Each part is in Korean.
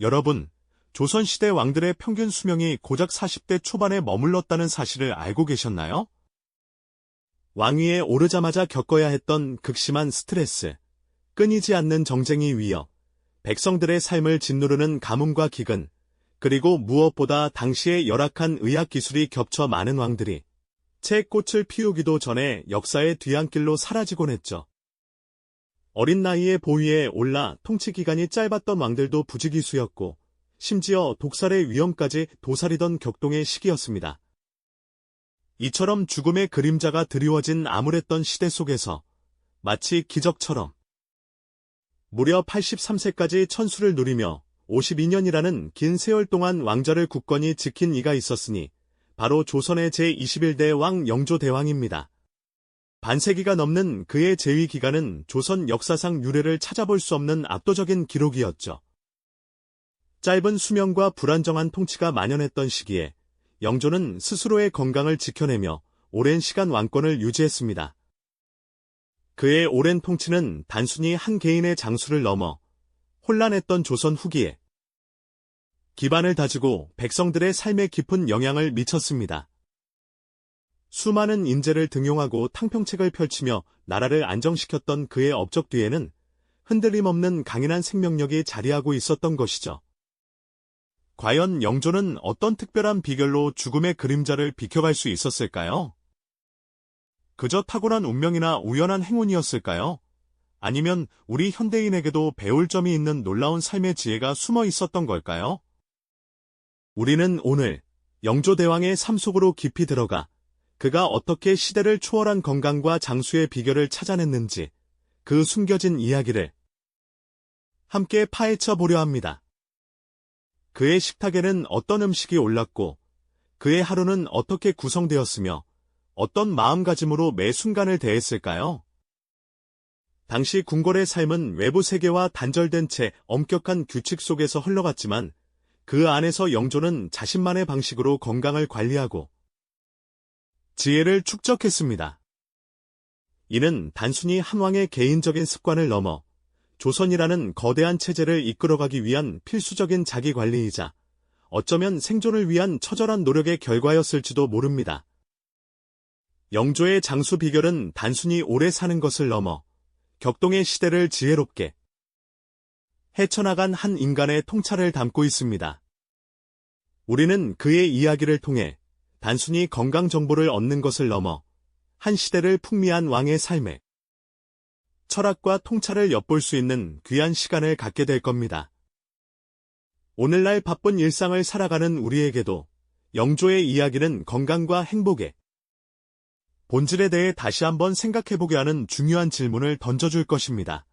여러분, 조선시대 왕들의 평균 수명이 고작 40대 초반에 머물렀다는 사실을 알고 계셨나요? 왕위에 오르자마자 겪어야 했던 극심한 스트레스, 끊이지 않는 정쟁이 위협, 백성들의 삶을 짓누르는 가뭄과 기근, 그리고 무엇보다 당시의 열악한 의학 기술이 겹쳐 많은 왕들이 채 꽃을 피우기도 전에 역사의 뒤안길로 사라지곤 했죠. 어린 나이에 보위에 올라 통치 기간이 짧았던 왕들도 부지기수였고, 심지어 독살의 위험까지 도사리던 격동의 시기였습니다. 이처럼 죽음의 그림자가 드리워진 암울했던 시대 속에서 마치 기적처럼 무려 83세까지 천수를 누리며 52년이라는 긴 세월 동안 왕좌를 굳건히 지킨 이가 있었으니 바로 조선의 제21대 왕 영조대왕입니다. 반세기가 넘는 그의 재위 기간은 조선 역사상 유례를 찾아볼 수 없는 압도적인 기록이었죠. 짧은 수명과 불안정한 통치가 만연했던 시기에 영조는 스스로의 건강을 지켜내며 오랜 시간 왕권을 유지했습니다. 그의 오랜 통치는 단순히 한 개인의 장수를 넘어 혼란했던 조선 후기에 기반을 다지고 백성들의 삶에 깊은 영향을 미쳤습니다. 수많은 인재를 등용하고 탕평책을 펼치며 나라를 안정시켰던 그의 업적 뒤에는 흔들림 없는 강인한 생명력이 자리하고 있었던 것이죠. 과연 영조는 어떤 특별한 비결로 죽음의 그림자를 비켜갈 수 있었을까요? 그저 타고난 운명이나 우연한 행운이었을까요? 아니면 우리 현대인에게도 배울 점이 있는 놀라운 삶의 지혜가 숨어 있었던 걸까요? 우리는 오늘 영조대왕의 삶 속으로 깊이 들어가 그가 어떻게 시대를 초월한 건강과 장수의 비결을 찾아냈는지 그 숨겨진 이야기를 함께 파헤쳐 보려 합니다. 그의 식탁에는 어떤 음식이 올랐고 그의 하루는 어떻게 구성되었으며 어떤 마음가짐으로 매 순간을 대했을까요? 당시 궁궐의 삶은 외부 세계와 단절된 채 엄격한 규칙 속에서 흘러갔지만 그 안에서 영조는 자신만의 방식으로 건강을 관리하고 지혜를 축적했습니다. 이는 단순히 한 왕의 개인적인 습관을 넘어 조선이라는 거대한 체제를 이끌어가기 위한 필수적인 자기관리이자 어쩌면 생존을 위한 처절한 노력의 결과였을지도 모릅니다. 영조의 장수 비결은 단순히 오래 사는 것을 넘어 격동의 시대를 지혜롭게 헤쳐나간 한 인간의 통찰을 담고 있습니다. 우리는 그의 이야기를 통해 단순히 건강 정보를 얻는 것을 넘어 한 시대를 풍미한 왕의 삶에 철학과 통찰을 엿볼 수 있는 귀한 시간을 갖게 될 겁니다. 오늘날 바쁜 일상을 살아가는 우리에게도 영조의 이야기는 건강과 행복에 본질에 대해 다시 한번 생각해보게 하는 중요한 질문을 던져줄 것입니다.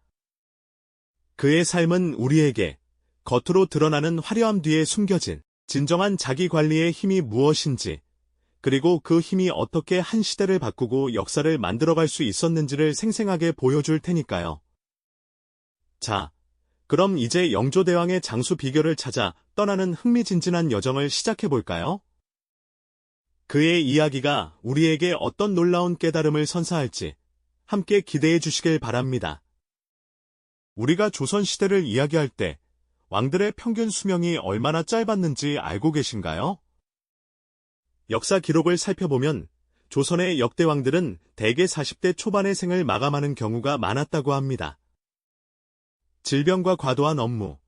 그의 삶은 우리에게 겉으로 드러나는 화려함 뒤에 숨겨진 진정한 자기 관리의 힘이 무엇인지, 그리고 그 힘이 어떻게 한 시대를 바꾸고 역사를 만들어갈 수 있었는지를 생생하게 보여줄 테니까요. 자, 그럼 이제 영조대왕의 장수 비결을 찾아 떠나는 흥미진진한 여정을 시작해볼까요? 그의 이야기가 우리에게 어떤 놀라운 깨달음을 선사할지 함께 기대해 주시길 바랍니다. 우리가 조선시대를 이야기할 때 왕들의 평균 수명이 얼마나 짧았는지 알고 계신가요? 역사 기록을 살펴보면 조선의 역대 왕들은 대개 40대 초반의 생을 마감하는 경우가 많았다고 합니다. 질병과 과도한 업무,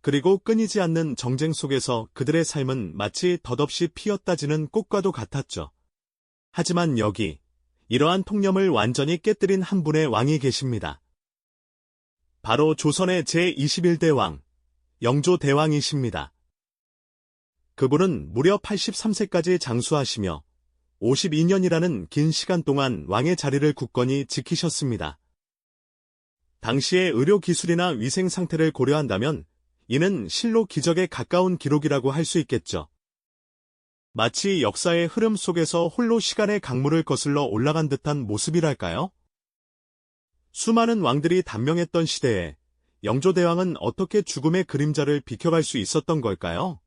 그리고 끊이지 않는 정쟁 속에서 그들의 삶은 마치 덧없이 피었다지는 꽃과도 같았죠. 하지만 여기 이러한 통념을 완전히 깨뜨린 한 분의 왕이 계십니다. 바로 조선의 제21대 왕, 영조대왕이십니다. 그분은 무려 83세까지 장수하시며 52년이라는 긴 시간 동안 왕의 자리를 굳건히 지키셨습니다. 당시의 의료 기술이나 위생 상태를 고려한다면 이는 실로 기적에 가까운 기록이라고 할 수 있겠죠. 마치 역사의 흐름 속에서 홀로 시간의 강물을 거슬러 올라간 듯한 모습이랄까요? 수많은 왕들이 단명했던 시대에 영조대왕은 어떻게 죽음의 그림자를 비켜갈 수 있었던 걸까요?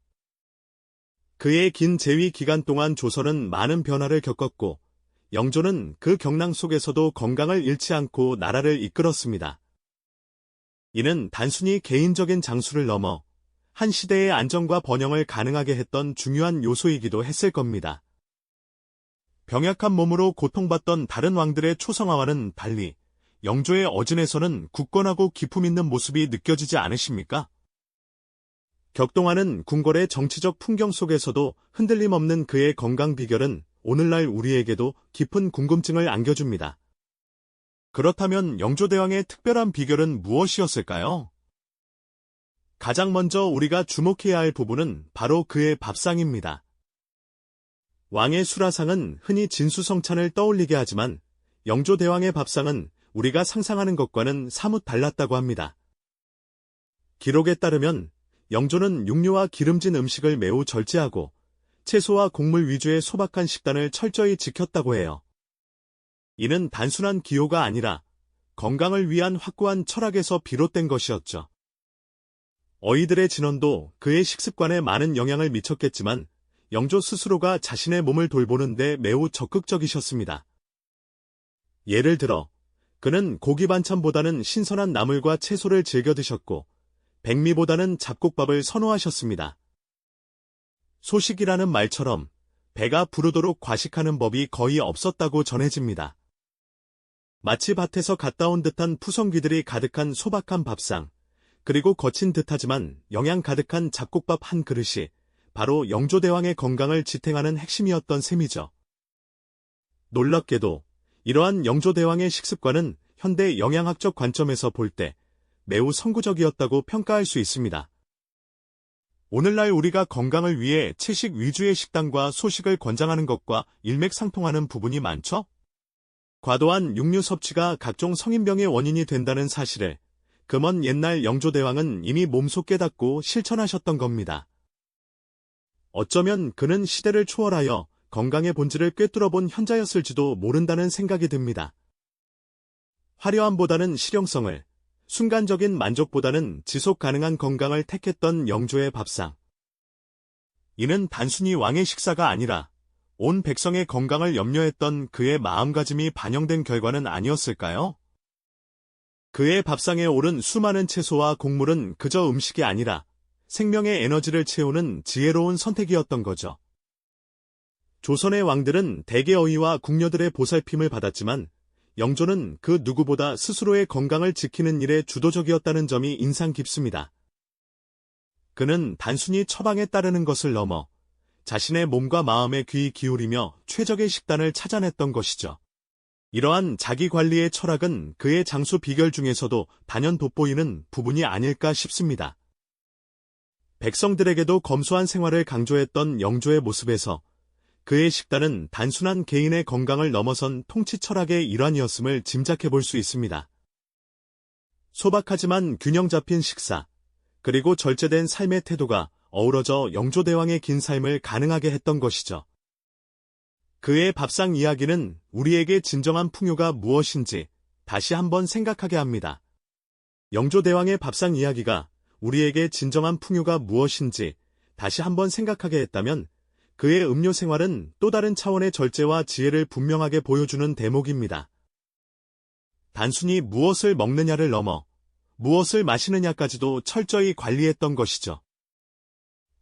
그의 긴 재위 기간 동안 조선은 많은 변화를 겪었고 영조는 그 경랑 속에서도 건강을 잃지 않고 나라를 이끌었습니다. 이는 단순히 개인적인 장수를 넘어 한 시대의 안정과 번영을 가능하게 했던 중요한 요소이기도 했을 겁니다. 병약한 몸으로 고통받던 다른 왕들의 초성화와는 달리 영조의 어진에서는 굳건하고 기품 있는 모습이 느껴지지 않으십니까? 격동하는 궁궐의 정치적 풍경 속에서도 흔들림 없는 그의 건강 비결은 오늘날 우리에게도 깊은 궁금증을 안겨줍니다. 그렇다면 영조대왕의 특별한 비결은 무엇이었을까요? 가장 먼저 우리가 주목해야 할 부분은 바로 그의 밥상입니다. 왕의 수라상은 흔히 진수성찬을 떠올리게 하지만 영조대왕의 밥상은 우리가 상상하는 것과는 사뭇 달랐다고 합니다. 기록에 따르면 영조는 육류와 기름진 음식을 매우 절제하고 채소와 곡물 위주의 소박한 식단을 철저히 지켰다고 해요. 이는 단순한 기호가 아니라 건강을 위한 확고한 철학에서 비롯된 것이었죠. 어이들의 진원도 그의 식습관에 많은 영향을 미쳤겠지만 영조 스스로가 자신의 몸을 돌보는데 매우 적극적이셨습니다. 예를 들어 그는 고기 반찬보다는 신선한 나물과 채소를 즐겨 드셨고 백미보다는 잡곡밥을 선호하셨습니다. 소식이라는 말처럼 배가 부르도록 과식하는 법이 거의 없었다고 전해집니다. 마치 밭에서 갔다 온 듯한 푸성귀들이 가득한 소박한 밥상, 그리고 거친 듯하지만 영양 가득한 잡곡밥 한 그릇이 바로 영조대왕의 건강을 지탱하는 핵심이었던 셈이죠. 놀랍게도 이러한 영조대왕의 식습관은 현대 영양학적 관점에서 볼 때 매우 선구적이었다고 평가할 수 있습니다. 오늘날 우리가 건강을 위해 채식 위주의 식단과 소식을 권장하는 것과 일맥상통하는 부분이 많죠? 과도한 육류 섭취가 각종 성인병의 원인이 된다는 사실을 금원 옛날 영조대왕은 이미 몸소 깨닫고 실천하셨던 겁니다. 어쩌면 그는 시대를 초월하여 건강의 본질을 꿰뚫어본 현자였을지도 모른다는 생각이 듭니다. 화려함보다는 실용성을, 순간적인 만족보다는 지속 가능한 건강을 택했던 영조의 밥상. 이는 단순히 왕의 식사가 아니라 온 백성의 건강을 염려했던 그의 마음가짐이 반영된 결과는 아니었을까요? 그의 밥상에 오른 수많은 채소와 곡물은 그저 음식이 아니라 생명의 에너지를 채우는 지혜로운 선택이었던 거죠. 조선의 왕들은 대개 어이와 궁녀들의 보살핌을 받았지만 영조는 그 누구보다 스스로의 건강을 지키는 일에 주도적이었다는 점이 인상 깊습니다. 그는 단순히 처방에 따르는 것을 넘어 자신의 몸과 마음에 귀 기울이며 최적의 식단을 찾아냈던 것이죠. 이러한 자기 관리의 철학은 그의 장수 비결 중에서도 단연 돋보이는 부분이 아닐까 싶습니다. 백성들에게도 검소한 생활을 강조했던 영조의 모습에서 그의 식단은 단순한 개인의 건강을 넘어선 통치 철학의 일환이었음을 짐작해 볼 수 있습니다. 소박하지만 균형 잡힌 식사, 그리고 절제된 삶의 태도가 어우러져 영조대왕의 긴 삶을 가능하게 했던 것이죠. 그의 밥상 이야기는 우리에게 진정한 풍요가 무엇인지 다시 한번 생각하게 합니다. 영조대왕의 밥상 이야기가 우리에게 진정한 풍요가 무엇인지 다시 한번 생각하게 했다면 그의 음료 생활은 또 다른 차원의 절제와 지혜를 분명하게 보여주는 대목입니다. 단순히 무엇을 먹느냐를 넘어 무엇을 마시느냐까지도 철저히 관리했던 것이죠.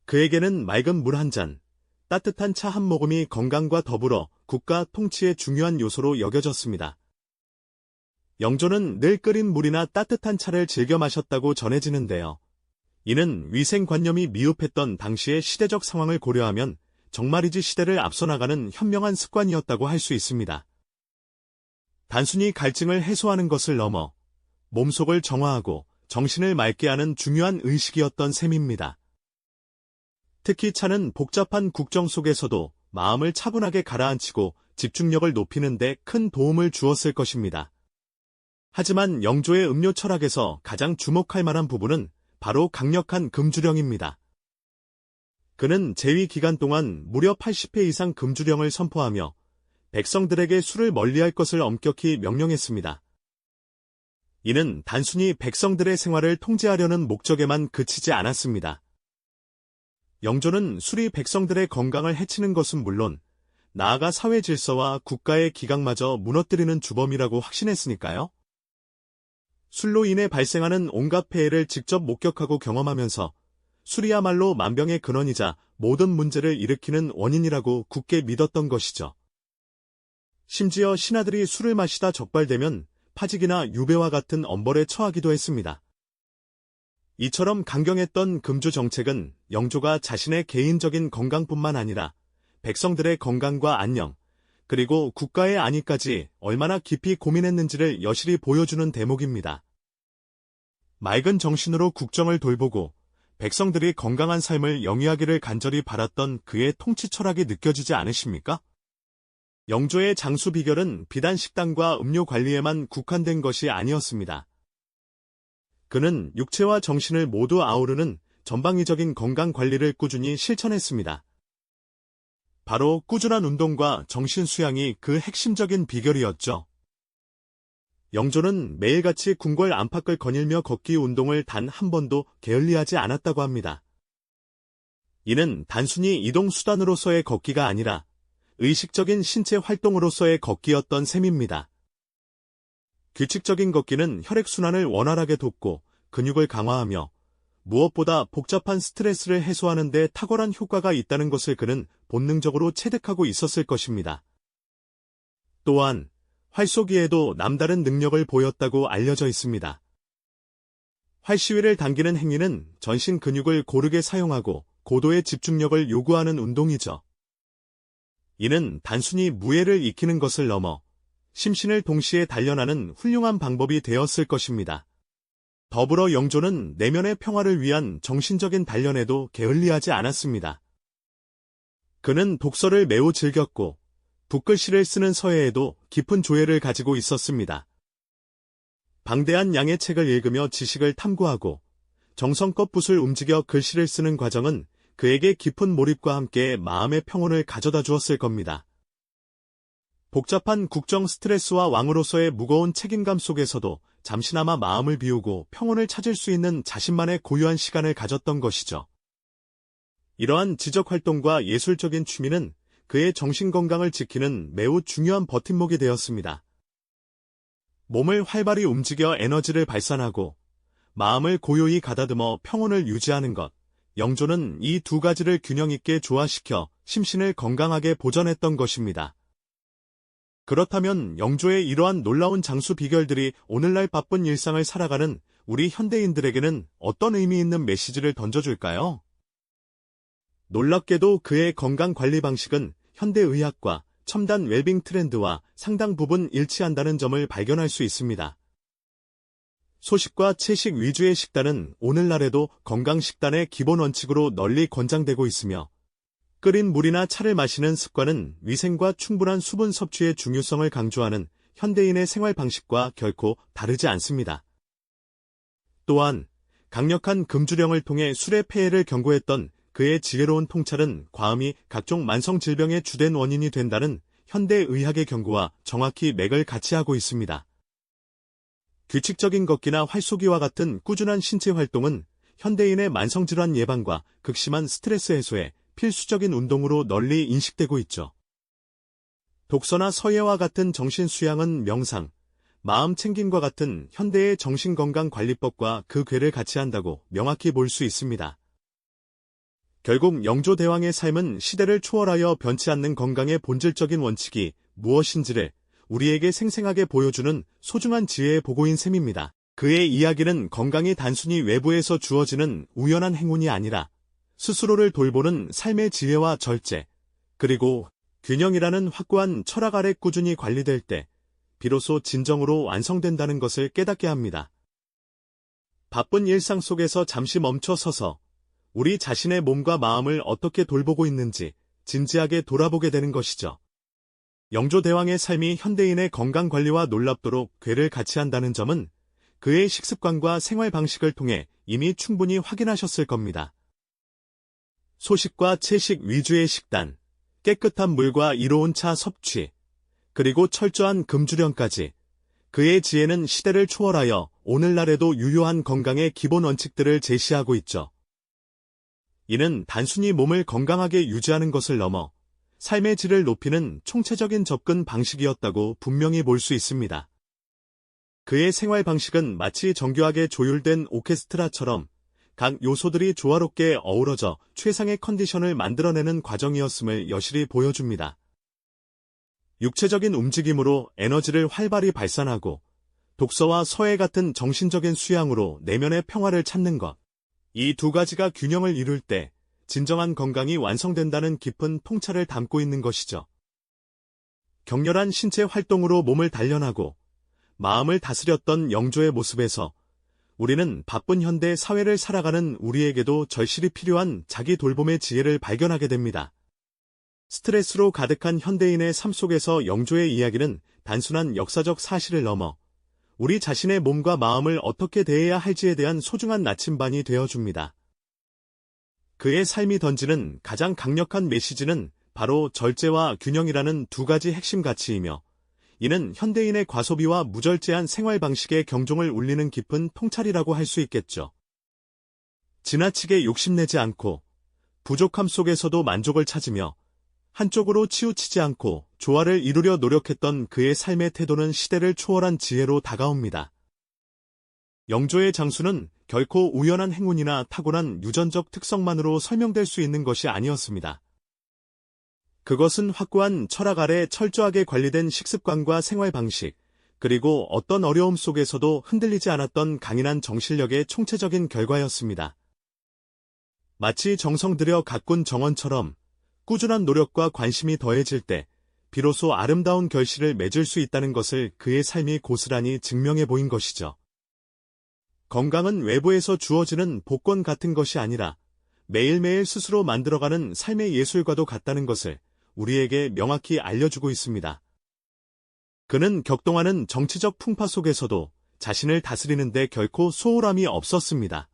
그에게는 맑은 물 한 잔, 따뜻한 차 한 모금이 건강과 더불어 국가 통치의 중요한 요소로 여겨졌습니다. 영조는 늘 끓인 물이나 따뜻한 차를 즐겨 마셨다고 전해지는데요. 이는 위생관념이 미흡했던 당시의 시대적 상황을 고려하면 정말이지 시대를 앞서 나가는 현명한 습관이었다고 할 수 있습니다. 단순히 갈증을 해소하는 것을 넘어 몸속을 정화하고 정신을 맑게 하는 중요한 의식이었던 셈입니다. 특히 차는 복잡한 국정 속에서도 마음을 차분하게 가라앉히고 집중력을 높이는 데 큰 도움을 주었을 것입니다. 하지만 영조의 음료 철학에서 가장 주목할 만한 부분은 바로 강력한 금주령입니다. 그는 재위 기간 동안 무려 80회 이상 금주령을 선포하며 백성들에게 술을 멀리할 것을 엄격히 명령했습니다. 이는 단순히 백성들의 생활을 통제하려는 목적에만 그치지 않았습니다. 영조는 술이 백성들의 건강을 해치는 것은 물론 나아가 사회 질서와 국가의 기강마저 무너뜨리는 주범이라고 확신했으니까요. 술로 인해 발생하는 온갖 폐해를 직접 목격하고 경험하면서 술이야말로 만병의 근원이자 모든 문제를 일으키는 원인이라고 굳게 믿었던 것이죠. 심지어 신하들이 술을 마시다 적발되면 파직이나 유배와 같은 엄벌에 처하기도 했습니다. 이처럼 강경했던 금주 정책은 영조가 자신의 개인적인 건강뿐만 아니라 백성들의 건강과 안녕, 그리고 국가의 안위까지 얼마나 깊이 고민했는지를 여실히 보여주는 대목입니다. 맑은 정신으로 국정을 돌보고 백성들이 건강한 삶을 영위하기를 간절히 바랐던 그의 통치 철학이 느껴지지 않으십니까? 영조의 장수 비결은 비단 식단과 음료 관리에만 국한된 것이 아니었습니다. 그는 육체와 정신을 모두 아우르는 전방위적인 건강 관리를 꾸준히 실천했습니다. 바로 꾸준한 운동과 정신 수양이 그 핵심적인 비결이었죠. 영조는 매일같이 궁궐 안팎을 거닐며 걷기 운동을 단 한 번도 게을리하지 않았다고 합니다. 이는 단순히 이동 수단으로서의 걷기가 아니라 의식적인 신체 활동으로서의 걷기였던 셈입니다. 규칙적인 걷기는 혈액순환을 원활하게 돕고 근육을 강화하며 무엇보다 복잡한 스트레스를 해소하는 데 탁월한 효과가 있다는 것을 그는 본능적으로 체득하고 있었을 것입니다. 또한 활쏘기에도 남다른 능력을 보였다고 알려져 있습니다. 활시위를 당기는 행위는 전신 근육을 고르게 사용하고 고도의 집중력을 요구하는 운동이죠. 이는 단순히 무예를 익히는 것을 넘어 심신을 동시에 단련하는 훌륭한 방법이 되었을 것입니다. 더불어 영조는 내면의 평화를 위한 정신적인 단련에도 게을리하지 않았습니다. 그는 독서를 매우 즐겼고 붓글씨를 쓰는 서예에도 깊은 조예를 가지고 있었습니다. 방대한 양의 책을 읽으며 지식을 탐구하고 정성껏 붓을 움직여 글씨를 쓰는 과정은 그에게 깊은 몰입과 함께 마음의 평온을 가져다 주었을 겁니다. 복잡한 국정 스트레스와 왕으로서의 무거운 책임감 속에서도 잠시나마 마음을 비우고 평온을 찾을 수 있는 자신만의 고유한 시간을 가졌던 것이죠. 이러한 지적 활동과 예술적인 취미는 그의 정신건강을 지키는 매우 중요한 버팀목이 되었습니다. 몸을 활발히 움직여 에너지를 발산하고 마음을 고요히 가다듬어 평온을 유지하는 것. 영조는 이 두 가지를 균형 있게 조화시켜 심신을 건강하게 보존했던 것입니다. 그렇다면 영조의 이러한 놀라운 장수 비결들이 오늘날 바쁜 일상을 살아가는 우리 현대인들에게는 어떤 의미 있는 메시지를 던져줄까요? 놀랍게도 그의 건강 관리 방식은 현대의학과 첨단 웰빙 트렌드와 상당 부분 일치한다는 점을 발견할 수 있습니다. 소식과 채식 위주의 식단은 오늘날에도 건강식단의 기본 원칙으로 널리 권장되고 있으며 끓인 물이나 차를 마시는 습관은 위생과 충분한 수분 섭취의 중요성을 강조하는 현대인의 생활 방식과 결코 다르지 않습니다. 또한 강력한 금주령을 통해 술의 폐해를 경고했던 그의 지혜로운 통찰은 과음이 각종 만성 질병의 주된 원인이 된다는 현대의학의 경고와 정확히 맥을 같이 하고 있습니다. 규칙적인 걷기나 활쏘기와 같은 꾸준한 신체 활동은 현대인의 만성질환 예방과 극심한 스트레스 해소에 필수적인 운동으로 널리 인식되고 있죠. 독서나 서예와 같은 정신 수양은 명상, 마음 챙김과 같은 현대의 정신건강관리법과 그 궤를 같이 한다고 명확히 볼 수 있습니다. 결국 영조대왕의 삶은 시대를 초월하여 변치 않는 건강의 본질적인 원칙이 무엇인지를 우리에게 생생하게 보여주는 소중한 지혜의 보고인 셈입니다. 그의 이야기는 건강이 단순히 외부에서 주어지는 우연한 행운이 아니라 스스로를 돌보는 삶의 지혜와 절제, 그리고 균형이라는 확고한 철학 아래 꾸준히 관리될 때 비로소 진정으로 완성된다는 것을 깨닫게 합니다. 바쁜 일상 속에서 잠시 멈춰 서서 우리 자신의 몸과 마음을 어떻게 돌보고 있는지 진지하게 돌아보게 되는 것이죠. 영조대왕의 삶이 현대인의 건강관리와 놀랍도록 궤를 같이 한다는 점은 그의 식습관과 생활 방식을 통해 이미 충분히 확인하셨을 겁니다. 소식과 채식 위주의 식단, 깨끗한 물과 이로운 차 섭취, 그리고 철저한 금주령까지 그의 지혜는 시대를 초월하여 오늘날에도 유효한 건강의 기본 원칙들을 제시하고 있죠. 이는 단순히 몸을 건강하게 유지하는 것을 넘어 삶의 질을 높이는 총체적인 접근 방식이었다고 분명히 볼 수 있습니다. 그의 생활 방식은 마치 정교하게 조율된 오케스트라처럼 각 요소들이 조화롭게 어우러져 최상의 컨디션을 만들어내는 과정이었음을 여실히 보여줍니다. 육체적인 움직임으로 에너지를 활발히 발산하고 독서와 서예 같은 정신적인 수양으로 내면의 평화를 찾는 것. 이 두 가지가 균형을 이룰 때 진정한 건강이 완성된다는 깊은 통찰을 담고 있는 것이죠. 격렬한 신체 활동으로 몸을 단련하고 마음을 다스렸던 영조의 모습에서 우리는 바쁜 현대 사회를 살아가는 우리에게도 절실히 필요한 자기 돌봄의 지혜를 발견하게 됩니다. 스트레스로 가득한 현대인의 삶 속에서 영조의 이야기는 단순한 역사적 사실을 넘어 우리 자신의 몸과 마음을 어떻게 대해야 할지에 대한 소중한 나침반이 되어줍니다. 그의 삶이 던지는 가장 강력한 메시지는 바로 절제와 균형이라는 두 가지 핵심 가치이며 이는 현대인의 과소비와 무절제한 생활 방식의 경종을 울리는 깊은 통찰이라고 할 수 있겠죠. 지나치게 욕심내지 않고 부족함 속에서도 만족을 찾으며 한쪽으로 치우치지 않고 조화를 이루려 노력했던 그의 삶의 태도는 시대를 초월한 지혜로 다가옵니다. 영조의 장수는 결코 우연한 행운이나 타고난 유전적 특성만으로 설명될 수 있는 것이 아니었습니다. 그것은 확고한 철학 아래 철저하게 관리된 식습관과 생활 방식, 그리고 어떤 어려움 속에서도 흔들리지 않았던 강인한 정신력의 총체적인 결과였습니다. 마치 정성 들여 가꾼 정원처럼 꾸준한 노력과 관심이 더해질 때 비로소 아름다운 결실을 맺을 수 있다는 것을 그의 삶이 고스란히 증명해 보인 것이죠. 건강은 외부에서 주어지는 복권 같은 것이 아니라 매일매일 스스로 만들어가는 삶의 예술과도 같다는 것을 우리에게 명확히 알려주고 있습니다. 그는 격동하는 정치적 풍파 속에서도 자신을 다스리는데 결코 소홀함이 없었습니다.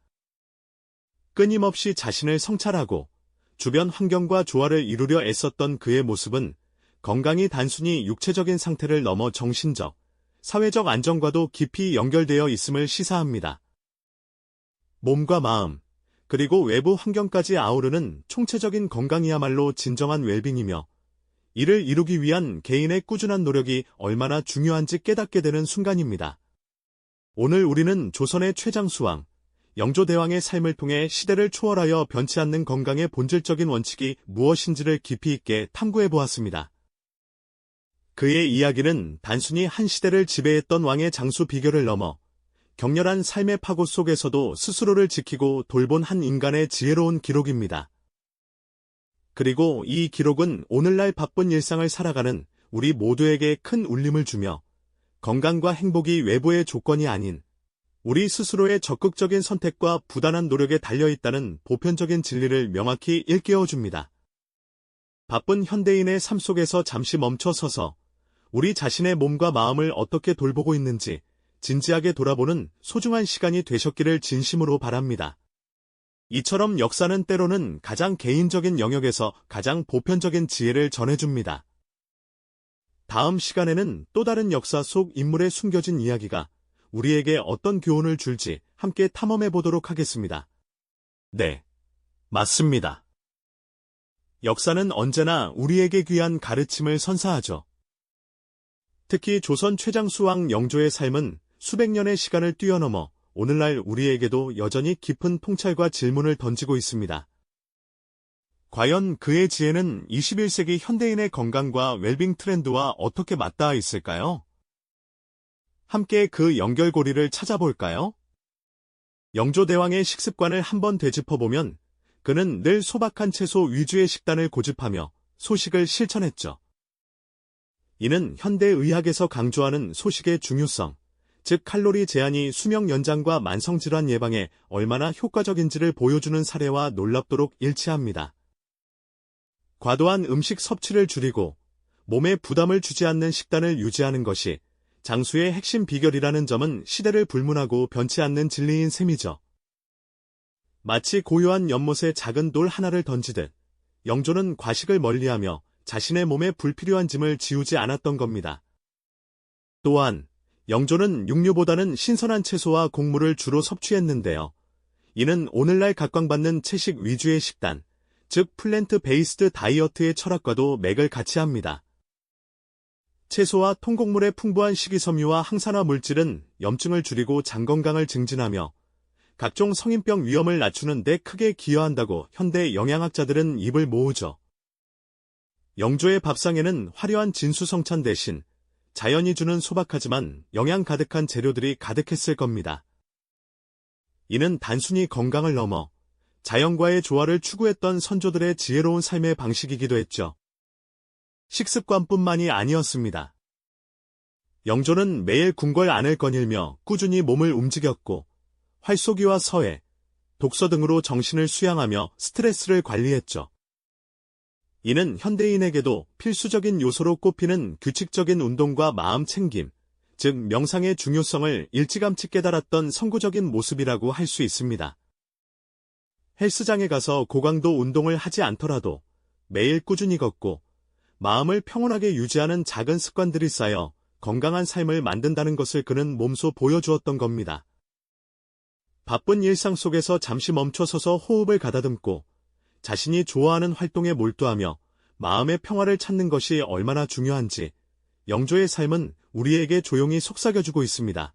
끊임없이 자신을 성찰하고 주변 환경과 조화를 이루려 애썼던 그의 모습은 건강이 단순히 육체적인 상태를 넘어 정신적, 사회적 안정과도 깊이 연결되어 있음을 시사합니다. 몸과 마음, 그리고 외부 환경까지 아우르는 총체적인 건강이야말로 진정한 웰빙이며 이를 이루기 위한 개인의 꾸준한 노력이 얼마나 중요한지 깨닫게 되는 순간입니다. 오늘 우리는 조선의 최장수왕, 영조대왕의 삶을 통해 시대를 초월하여 변치 않는 건강의 본질적인 원칙이 무엇인지를 깊이 있게 탐구해 보았습니다. 그의 이야기는 단순히 한 시대를 지배했던 왕의 장수 비결을 넘어 격렬한 삶의 파고 속에서도 스스로를 지키고 돌본 한 인간의 지혜로운 기록입니다. 그리고 이 기록은 오늘날 바쁜 일상을 살아가는 우리 모두에게 큰 울림을 주며 건강과 행복이 외부의 조건이 아닌 우리 스스로의 적극적인 선택과 부단한 노력에 달려있다는 보편적인 진리를 명확히 일깨워줍니다. 바쁜 현대인의 삶 속에서 잠시 멈춰 서서 우리 자신의 몸과 마음을 어떻게 돌보고 있는지 진지하게 돌아보는 소중한 시간이 되셨기를 진심으로 바랍니다. 이처럼 역사는 때로는 가장 개인적인 영역에서 가장 보편적인 지혜를 전해줍니다. 다음 시간에는 또 다른 역사 속 인물의 숨겨진 이야기가 우리에게 어떤 교훈을 줄지 함께 탐험해 보도록 하겠습니다. 네, 맞습니다. 역사는 언제나 우리에게 귀한 가르침을 선사하죠. 특히 조선 최장수왕 영조의 삶은 수백 년의 시간을 뛰어넘어 오늘날 우리에게도 여전히 깊은 통찰과 질문을 던지고 있습니다. 과연 그의 지혜는 21세기 현대인의 건강과 웰빙 트렌드와 어떻게 맞닿아 있을까요? 함께 그 연결고리를 찾아볼까요? 영조대왕의 식습관을 한번 되짚어보면 그는 늘 소박한 채소 위주의 식단을 고집하며 소식을 실천했죠. 이는 현대의학에서 강조하는 소식의 중요성, 즉 칼로리 제한이 수명 연장과 만성질환 예방에 얼마나 효과적인지를 보여주는 사례와 놀랍도록 일치합니다. 과도한 음식 섭취를 줄이고 몸에 부담을 주지 않는 식단을 유지하는 것이 장수의 핵심 비결이라는 점은 시대를 불문하고 변치 않는 진리인 셈이죠. 마치 고요한 연못에 작은 돌 하나를 던지듯 영조는 과식을 멀리하며 자신의 몸에 불필요한 짐을 지우지 않았던 겁니다. 또한 영조는 육류보다는 신선한 채소와 곡물을 주로 섭취했는데요. 이는 오늘날 각광받는 채식 위주의 식단, 즉 플랜트 베이스드 다이어트의 철학과도 맥을 같이 합니다. 채소와 통곡물의 풍부한 식이섬유와 항산화 물질은 염증을 줄이고 장 건강을 증진하며 각종 성인병 위험을 낮추는 데 크게 기여한다고 현대 영양학자들은 입을 모으죠. 영조의 밥상에는 화려한 진수성찬 대신 자연이 주는 소박하지만 영양 가득한 재료들이 가득했을 겁니다. 이는 단순히 건강을 넘어 자연과의 조화를 추구했던 선조들의 지혜로운 삶의 방식이기도 했죠. 식습관뿐만이 아니었습니다. 영조는 매일 궁궐 안을 거닐며 꾸준히 몸을 움직였고 활쏘기와 서해, 독서 등으로 정신을 수양하며 스트레스를 관리했죠. 이는 현대인에게도 필수적인 요소로 꼽히는 규칙적인 운동과 마음 챙김, 즉 명상의 중요성을 일찌감치 깨달았던 선구적인 모습이라고 할 수 있습니다. 헬스장에 가서 고강도 운동을 하지 않더라도 매일 꾸준히 걷고 마음을 평온하게 유지하는 작은 습관들이 쌓여 건강한 삶을 만든다는 것을 그는 몸소 보여주었던 겁니다. 바쁜 일상 속에서 잠시 멈춰서서 호흡을 가다듬고 자신이 좋아하는 활동에 몰두하며 마음의 평화를 찾는 것이 얼마나 중요한지 영조의 삶은 우리에게 조용히 속삭여주고 있습니다.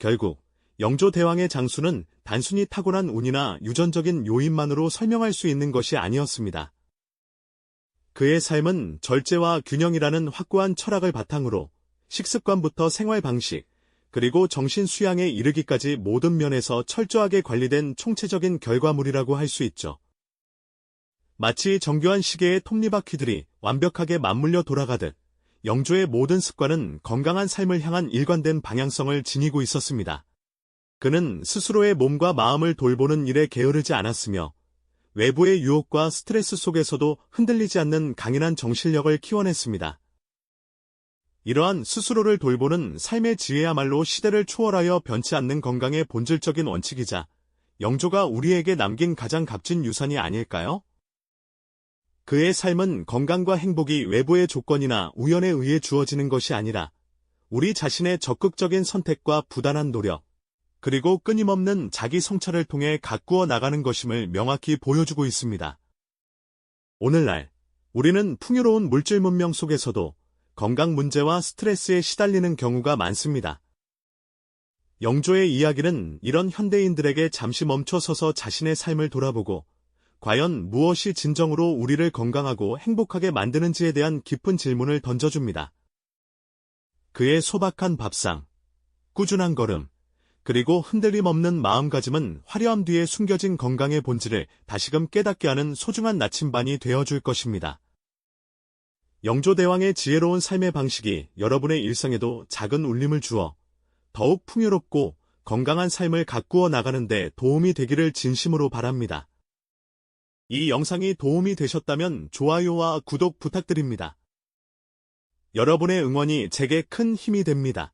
결국 영조 대왕의 장수는 단순히 타고난 운이나 유전적인 요인만으로 설명할 수 있는 것이 아니었습니다. 그의 삶은 절제와 균형이라는 확고한 철학을 바탕으로 식습관부터 생활 방식, 그리고 정신 수양에 이르기까지 모든 면에서 철저하게 관리된 총체적인 결과물이라고 할 수 있죠. 마치 정교한 시계의 톱니바퀴들이 완벽하게 맞물려 돌아가듯 영조의 모든 습관은 건강한 삶을 향한 일관된 방향성을 지니고 있었습니다. 그는 스스로의 몸과 마음을 돌보는 일에 게으르지 않았으며 외부의 유혹과 스트레스 속에서도 흔들리지 않는 강인한 정신력을 키워냈습니다. 이러한 스스로를 돌보는 삶의 지혜야말로 시대를 초월하여 변치 않는 건강의 본질적인 원칙이자 영조가 우리에게 남긴 가장 값진 유산이 아닐까요? 그의 삶은 건강과 행복이 외부의 조건이나 우연에 의해 주어지는 것이 아니라 우리 자신의 적극적인 선택과 부단한 노력, 그리고 끊임없는 자기 성찰을 통해 가꾸어 나가는 것임을 명확히 보여주고 있습니다. 오늘날 우리는 풍요로운 물질 문명 속에서도 건강 문제와 스트레스에 시달리는 경우가 많습니다. 영조의 이야기는 이런 현대인들에게 잠시 멈춰서서 자신의 삶을 돌아보고 과연 무엇이 진정으로 우리를 건강하고 행복하게 만드는지에 대한 깊은 질문을 던져줍니다. 그의 소박한 밥상, 꾸준한 걸음, 그리고 흔들림 없는 마음가짐은 화려함 뒤에 숨겨진 건강의 본질을 다시금 깨닫게 하는 소중한 나침반이 되어줄 것입니다. 영조대왕의 지혜로운 삶의 방식이 여러분의 일상에도 작은 울림을 주어 더욱 풍요롭고 건강한 삶을 가꾸어 나가는 데 도움이 되기를 진심으로 바랍니다. 이 영상이 도움이 되셨다면 좋아요와 구독 부탁드립니다. 여러분의 응원이 제게 큰 힘이 됩니다.